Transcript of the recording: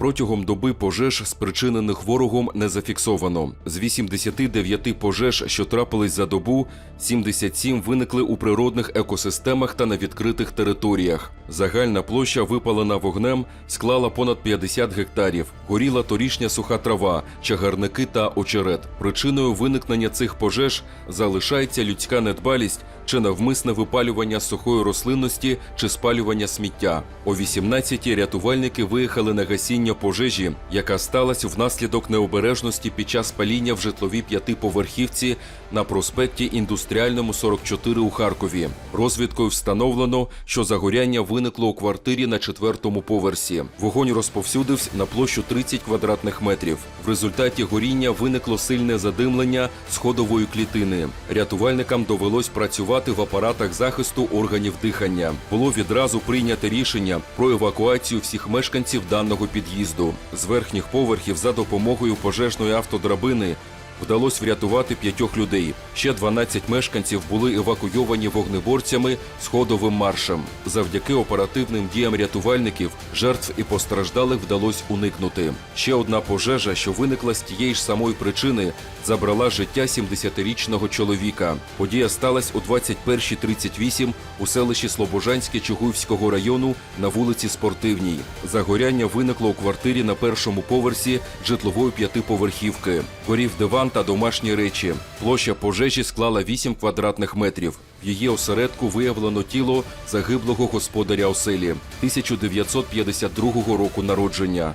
Протягом доби пожеж, спричинених ворогом, не зафіксовано. З 89 пожеж, що трапились за добу, 77 виникли у природних екосистемах та на відкритих територіях. Загальна площа, випалена вогнем, склала понад 50 гектарів. Горіла торішня суха трава, чагарники та очерет. Причиною виникнення цих пожеж залишається людська недбалість чи навмисне випалювання сухої рослинності чи спалювання сміття. О 18-ті рятувальники виїхали на гасіння пожежі, яка сталася внаслідок необережності під час паління в житловій п'ятиповерхівці на проспекті Індустріальному 44 у Харкові. Розвідкою встановлено, що загоряння виникло у квартирі на четвертому поверсі. Вогонь розповсюдився на площу 30 квадратних метрів. В результаті горіння виникло сильне задимлення сходової клітини. Рятувальникам довелось працювати в апаратах захисту органів дихання. Було відразу прийнято рішення про евакуацію всіх мешканців даного під'їзду. З верхніх поверхів за допомогою пожежної автодрабини Вдалося врятувати п'ятьох людей. Ще 12 мешканців були евакуйовані вогнеборцями сходовим маршем. Завдяки оперативним діям рятувальників жертв і постраждалих вдалося уникнути. Ще одна пожежа, що виникла з тієї ж самої причини, забрала життя 70-річного чоловіка. Подія сталася у 21.38 у селищі Слобожанське Чугуївського району на вулиці Спортивній. Загоряння виникло у квартирі на першому поверсі житлової п'ятиповерхівки. Горів та домашні речі. Площа пожежі склала 8 квадратних метрів. В її осередку виявлено тіло загиблого господаря оселі 1952 року народження.